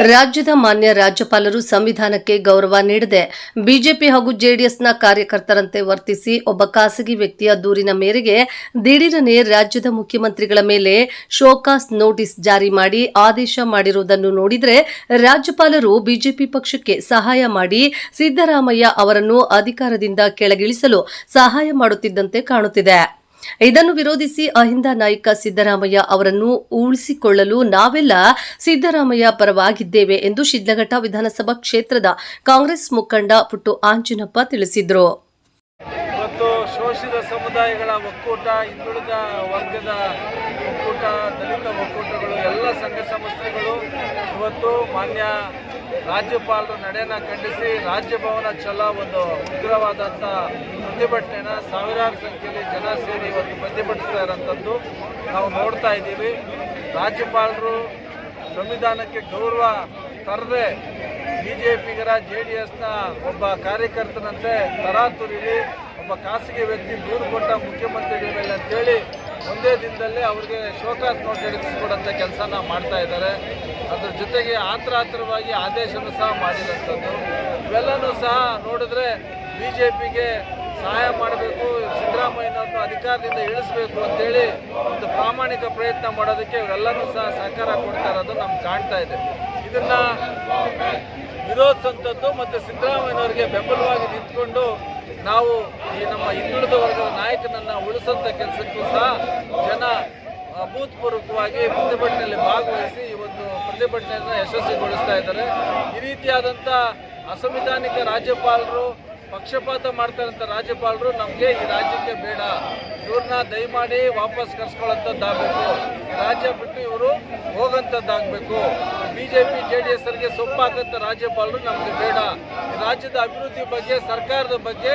ರಾಜ್ಯದ ಮಾನ್ಯ ರಾಜ್ಯಪಾಲರು ಸಂವಿಧಾನಕ್ಕೆ ಗೌರವ ನೀಡದೆ ಬಿಜೆಪಿ ಹಾಗೂ ಜೆಡಿಎಸ್ನ ಕಾರ್ಯಕರ್ತರಂತೆ ವರ್ತಿಸಿ ಒಬ್ಬ ಖಾಸಗಿ ವ್ಯಕ್ತಿಯ ದೂರಿನ ಮೇರೆಗೆ ದಿಢೀರನೆ ರಾಜ್ಯದ ಮುಖ್ಯಮಂತ್ರಿಗಳ ಮೇಲೆ ಶೋಕಾಸ್ ನೋಟಿಸ್ ಜಾರಿ ಮಾಡಿ ಆದೇಶ ಮಾಡಿರುವುದನ್ನು ನೋಡಿದರೆ ರಾಜ್ಯಪಾಲರು ಬಿಜೆಪಿ ಪಕ್ಷಕ್ಕೆ ಸಹಾಯ ಮಾಡಿ ಸಿದ್ದರಾಮಯ್ಯ ಅವರನ್ನು ಅಧಿಕಾರದಿಂದ ಕೆಳಗಿಳಿಸಲು ಸಹಾಯ ಮಾಡುತ್ತಿದ್ದಂತೆ ಕಾಣುತ್ತಿದೆ. ಇದನ್ನು ವಿರೋಧಿಸಿ ಅಹಿಂದ ನಾಯಕ ಸಿದ್ದರಾಮಯ್ಯ ಅವರನ್ನು ಉಳಿಸಿಕೊಳ್ಳಲು ನಾವೆಲ್ಲ ಸಿದ್ದರಾಮಯ್ಯ ಪರವಾಗಿದ್ದೇವೆ ಎಂದು ಶಿಡ್ಲಘಟ್ಟ ವಿಧಾನಸಭಾ ಕ್ಷೇತ್ರದ ಕಾಂಗ್ರೆಸ್ ಮುಖಂಡ ಪುಟ್ಟು ಆಂಜಿನಪ್ಪ ತಿಳಿಸಿದರು. ಶೋಷಿತ ಸಮುದಾಯಗಳ ಒಕ್ಕೂಟ, ಹಿಂದುಳಿದ ವರ್ಗದ ಒಕ್ಕೂಟ, ದಲಿತ ಒಕ್ಕೂಟಗಳು, ಎಲ್ಲ ಸಂಘ ಸಂಸ್ಥೆಗಳು ಇವತ್ತು ಮಾನ್ಯ ರಾಜ್ಯಪಾಲರ ನಡೆಯನ್ನು ಖಂಡಿಸಿ ರಾಜ್ಯಭವನ ಚಲ ಒಂದು ಉಗ್ರವಾದಂಥ ಪ್ರತಿಭಟನೆನ ಸಾವಿರಾರು ಸಂಖ್ಯೆಯಲ್ಲಿ ಜನ ಸೇರಿ ಇವತ್ತು ಪ್ರತಿಭಟಿಸ್ತಾ ಇರೋಂಥದ್ದು ನಾವು ನೋಡ್ತಾ ಇದ್ದೀವಿ. ರಾಜ್ಯಪಾಲರು ಸಂವಿಧಾನಕ್ಕೆ ಗೌರವ ತರದೆ ಬಿ ಜೆ ಪಿಗರ ಜೆ ಡಿ ಎಸ್ನ ಒಬ್ಬ ಕಾರ್ಯಕರ್ತನಂತೆ ತರಾತುರಿಲಿ ಒಬ್ಬ ಖಾಸಗಿ ವ್ಯಕ್ತಿ ದೂರು ಕೊಟ್ಟ ಮುಖ್ಯಮಂತ್ರಿಗಳ ಮೇಲೆ ಅಂತೇಳಿ ಒಂದೇ ದಿನದಲ್ಲಿ ಅವ್ರಿಗೆ ಶೋಕಾಸ್ ನೋಟ್ ಕೊಡೋಂಥ ಕೆಲಸನ ಮಾಡ್ತಾ ಇದ್ದಾರೆ. ಅದ್ರ ಜೊತೆಗೆ ಆತರ ಆತ್ರವಾಗಿ ಆದೇಶನೂ ಸಹ ಮಾಡಿರೋಂಥದ್ದು ಇವೆಲ್ಲನೂ ಸಹ ನೋಡಿದ್ರೆ ಬಿ ಜೆ ಪಿಗೆ ಸಹಾಯ ಮಾಡಬೇಕು ಸಿದ್ದರಾಮಯ್ಯನವ್ರನ್ನ ಅಧಿಕಾರದಿಂದ ಇಳಿಸಬೇಕು ಅಂತೇಳಿ ಒಂದು ಪ್ರಾಮಾಣಿಕ ಪ್ರಯತ್ನ ಮಾಡೋದಕ್ಕೆ ಇವರೆಲ್ಲರೂ ಸಹ ಸಹಕಾರ ಕೊಡ್ತಾ ಇರೋದು ನಮ್ಗೆ ಕಾಣ್ತಾ ಇದೆ. ಇದನ್ನ ವಿರೋಧಿಸುವಂಥದ್ದು ಮತ್ತು ಸಿದ್ದರಾಮಯ್ಯನವರಿಗೆ ಬೆಂಬಲವಾಗಿ ನಿಂತ್ಕೊಂಡು ನಾವು ಈ ನಮ್ಮ ಹಿಂದುಳಿದ ವರ್ಗದ ನಾಯಕನನ್ನು ಉಳಿಸೋಂಥ ಕೆಲಸಕ್ಕೂ ಸಹ ಜನ ಅಭೂತಪೂರ್ವಕವಾಗಿ ಪ್ರತಿಭಟನೆಯಲ್ಲಿ ಭಾಗವಹಿಸಿ ಈ ಒಂದು ಪ್ರತಿಭಟನೆಯನ್ನು ಯಶಸ್ವಿಗೊಳಿಸ್ತಾ ಇದ್ದಾರೆ. ಈ ರೀತಿಯಾದಂಥ ಅಸಂವಿಧಾನಿಕ ರಾಜ್ಯಪಾಲರು ಪಕ್ಷಪಾತ ಮಾಡ್ತಾ ಇರೋಂಥ ರಾಜ್ಯಪಾಲರು ನಮಗೆ ಈ ರಾಜ್ಯಕ್ಕೆ ಬೇಡ. ಇವ್ರನ್ನ ದಯಮಾಡಿ ವಾಪಸ್ ಕರ್ಸ್ಕೊಳ್ಳೋಂಥದ್ದಾಗಬೇಕು ರಾಜ್ಯ ಬಿಟ್ಟು ಇವರು ಹೋಗೋಂಥದ್ದಾಗಬೇಕು. B J P J D S ಅವರಿಗೆ ಸೊಪ್ಪಾಕಂಥ ರಾಜ್ಯಪಾಲರು, ನಮಗೆ ಬೇಡ. ರಾಜ್ಯದ ಅಭಿವೃದ್ಧಿ ಬಗ್ಗೆ, ಸರ್ಕಾರದ ಬಗ್ಗೆ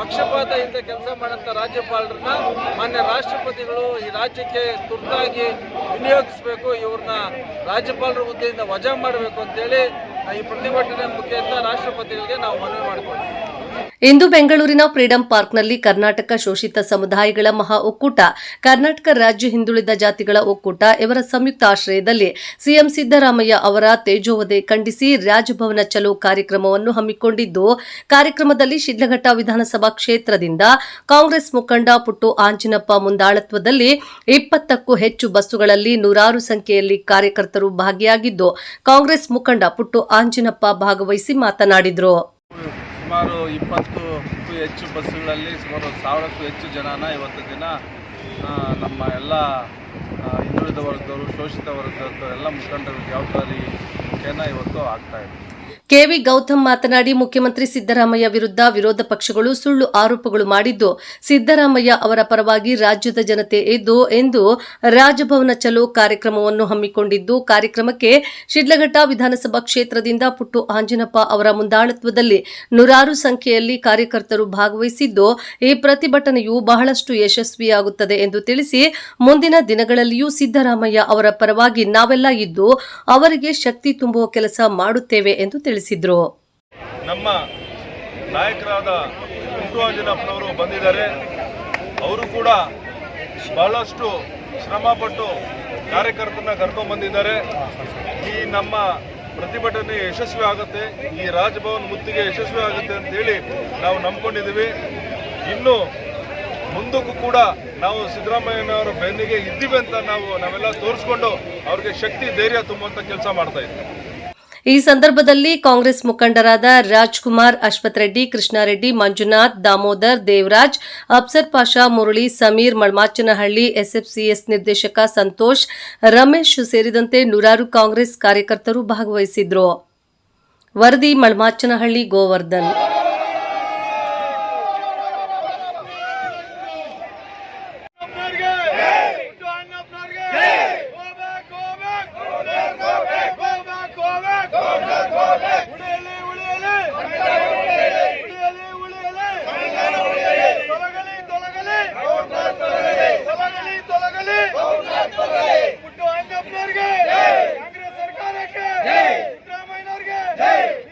ಪಕ್ಷಪಾತದಿಂದ ಕೆಲಸ ಮಾಡೋಂಥ ರಾಜ್ಯಪಾಲರನ್ನ ಮಾನ್ಯ ರಾಷ್ಟ್ರಪತಿಗಳು ಈ ರಾಜ್ಯಕ್ಕೆ ತುರ್ತಾಗಿ ವಿನಿಯೋಗಿಸ್ಬೇಕು. ಇವ್ರನ್ನ ರಾಜ್ಯಪಾಲರ ಹುದ್ದೆಯಿಂದ ವಜಾ ಮಾಡಬೇಕು ಅಂತೇಳಿ ಈ ಪ್ರತಿಭಟನೆ ಮುಖೇನ ರಾಷ್ಟ್ರಪತಿಗಳಿಗೆ ನಾವು ಮನವಿ ಮಾಡಿಕೊಳ್ತೀವಿ. ಇಂದು ಬೆಂಗಳೂರಿನ ಫ್ರೀಡಂ ಪಾರ್ಕ್ನಲ್ಲಿ ಕರ್ನಾಟಕ ಶೋಷಿತ ಸಮುದಾಯಗಳ ಮಹಾ ಒಕ್ಕೂಟ, ಕರ್ನಾಟಕ ರಾಜ್ಯ ಹಿಂದುಳಿದ ಜಾತಿಗಳ ಒಕ್ಕೂಟ ಇವರ ಸಂಯುಕ್ತ ಆಶ್ರಯದಲ್ಲಿ ಸಿಎಂ ಸಿದ್ದರಾಮಯ್ಯ ಅವರ ತೇಜೋವಧೆ ಖಂಡಿಸಿ ರಾಜಭವನ ಚಲೋ ಕಾರ್ಯಕ್ರಮವನ್ನು ಹಮ್ಮಿಕೊಂಡಿದ್ದು, ಕಾರ್ಯಕ್ರಮದಲ್ಲಿ ಶಿಡ್ಲಘಟ್ಟ ವಿಧಾನಸಭಾ ಕ್ಷೇತ್ರದಿಂದ ಕಾಂಗ್ರೆಸ್ ಮುಖಂಡ ಪುಟ್ಟು ಆಂಜಿನಪ್ಪ ಮುಂದಾಳತ್ವದಲ್ಲಿ ಇಪ್ಪತ್ತಕ್ಕೂ ಹೆಚ್ಚು ಬಸ್ಸುಗಳಲ್ಲಿ ನೂರಾರು ಸಂಖ್ಯೆಯಲ್ಲಿ ಕಾರ್ಯಕರ್ತರು ಭಾಗಿಯಾಗಿದ್ದು, ಕಾಂಗ್ರೆಸ್ ಮುಖಂಡ ಪುಟ್ಟು ಆಂಜಿನಪ್ಪ ಭಾಗವಹಿಸಿ ಮಾತನಾಡಿದರು. ಸುಮಾರು ಇಪ್ಪತ್ತಕ್ಕೂ ಹೆಚ್ಚು ಬಸ್ಸುಗಳಲ್ಲಿ ಸುಮಾರು ಸಾವಿರಕ್ಕೂ ಹೆಚ್ಚು ಜನನ ಇವತ್ತು ದಿನ ನಮ್ಮ ಎಲ್ಲ ಹಿಂದುಳಿದ ವರ್ಗದವರು, ಶೋಷಿತ ವರ್ಗದವರು ಎಲ್ಲ ಮುಖಂಡರ, ಜವಾಬ್ದಾರಿ ಮುಖೇನ ಇವತ್ತು ಆಗ್ತಾ ಇದೆ. ಕೆವಿ ಗೌತಮ್ ಮಾತನಾಡಿ ಮುಖ್ಯಮಂತ್ರಿ ಸಿದ್ದರಾಮಯ್ಯ ವಿರುದ್ಧ ವಿರೋಧ ಪಕ್ಷಗಳು ಸುಳ್ಳು ಆರೋಪಗಳು ಮಾಡಿದ್ದು ಸಿದ್ದರಾಮಯ್ಯ ಅವರ ಪರವಾಗಿ ರಾಜ್ಯದ ಜನತೆ ಇದ್ದು ಎಂದು ರಾಜಭವನ ಚಲೋ ಕಾರ್ಯಕ್ರಮವನ್ನು ಹಮ್ಮಿಕೊಂಡಿದ್ದು ಕಾರ್ಯಕ್ರಮಕ್ಕೆ ಶಿಡ್ಲಘಟ್ಟ ವಿಧಾನಸಭಾ ಕ್ಷೇತ್ರದಿಂದ ಪುಟ್ಟು ಆಂಜನಪ್ಪ ಅವರ ಮುಂದಾಳತ್ವದಲ್ಲಿ ನೂರಾರು ಸಂಖ್ಯೆಯಲ್ಲಿ ಕಾರ್ಯಕರ್ತರು ಭಾಗವಹಿಸಿದ್ದು ಈ ಪ್ರತಿಭಟನೆಯು ಬಹಳಷ್ಟು ಯಶಸ್ವಿಯಾಗುತ್ತದೆ ಎಂದು ತಿಳಿಸಿ ಮುಂದಿನ ದಿನಗಳಲ್ಲಿಯೂ ಸಿದ್ದರಾಮಯ್ಯ ಅವರ ಪರವಾಗಿ ನಾವೆಲ್ಲ ಇದ್ದು ಅವರಿಗೆ ಶಕ್ತಿ ತುಂಬುವ ಕೆಲಸ ಮಾಡುತ್ತೇವೆ ಎಂದು ತಿಳಿಸಿದರು ನಮ್ಮ ನಾಯಕರಾದ ಅಂಜನಪ್ಪನವರು ಬಂದಿದ್ದಾರೆ. ಅವರು ಕೂಡ ಬಹಳಷ್ಟು ಶ್ರಮಪಟ್ಟು ಕಾರ್ಯಕರ್ತರನ್ನ ಕರ್ಕೊಂಡು ಬಂದಿದ್ದಾರೆ. ಈ ನಮ್ಮ ಪ್ರತಿಭಟನೆ ಯಶಸ್ವಿ ಆಗುತ್ತೆ. ಈ ರಾಜಭವನ್ ಮುತ್ತಿಗೆ ಯಶಸ್ವಿ ಆಗುತ್ತೆ ಅಂತ ಹೇಳಿ ನಾವು ನಂಬ್ಕೊಂಡಿದ್ದೀವಿ. ಇನ್ನು ಮುಂದಕ್ಕೂ ಕೂಡ ನಾವು ಸಿದ್ದರಾಮಯ್ಯನವರ ಬೆನ್ನಿಗೆ ಇದ್ದೀವಿ ಅಂತ ನಾವು ನಾವೆಲ್ಲ ತೋರಿಸ್ಕೊಂಡು ಅವ್ರಿಗೆ ಶಕ್ತಿ, ಧೈರ್ಯ ತುಂಬುವಂಥ ಕೆಲಸ ಮಾಡ್ತಾ ಇದ್ದೀವಿ. ಈ ಸಂದರ್ಭದಲ್ಲಿ ಕಾಂಗ್ರೆಸ್ ಮುಖಂಡರಾದ ರಾಜ್ಕುಮಾರ್ ಅಶ್ವಥ್ ರೆಡ್ಡಿ, ಕೃಷ್ಣಾರೆಡ್ಡಿ, ಮಂಜುನಾಥ್, ದಾಮೋದರ್, ದೇವರಾಜ್, ಅಫ್ಸರ್ ಪಾಷಾ, ಮುರಳಿ, ಸಮೀರ್ ಮಳ್ಮಾಚನಹಳ್ಳಿ ಎಸ್ಎಫ್ಸಿಎಸ್ ನಿರ್ದೇಶಕ ಸಂತೋಷ್, ರಮೇಶ್ ಸೇರಿದಂತೆ ನೂರಾರು ಕಾಂಗ್ರೆಸ್ ಕಾರ್ಯಕರ್ತರು ಭಾಗವಹಿಸಿದ್ರು. ವರದಿ ಮಳ್ಮಾಚನಹಳ್ಳಿ ಗೋವರ್ಧನ್. ಜೈ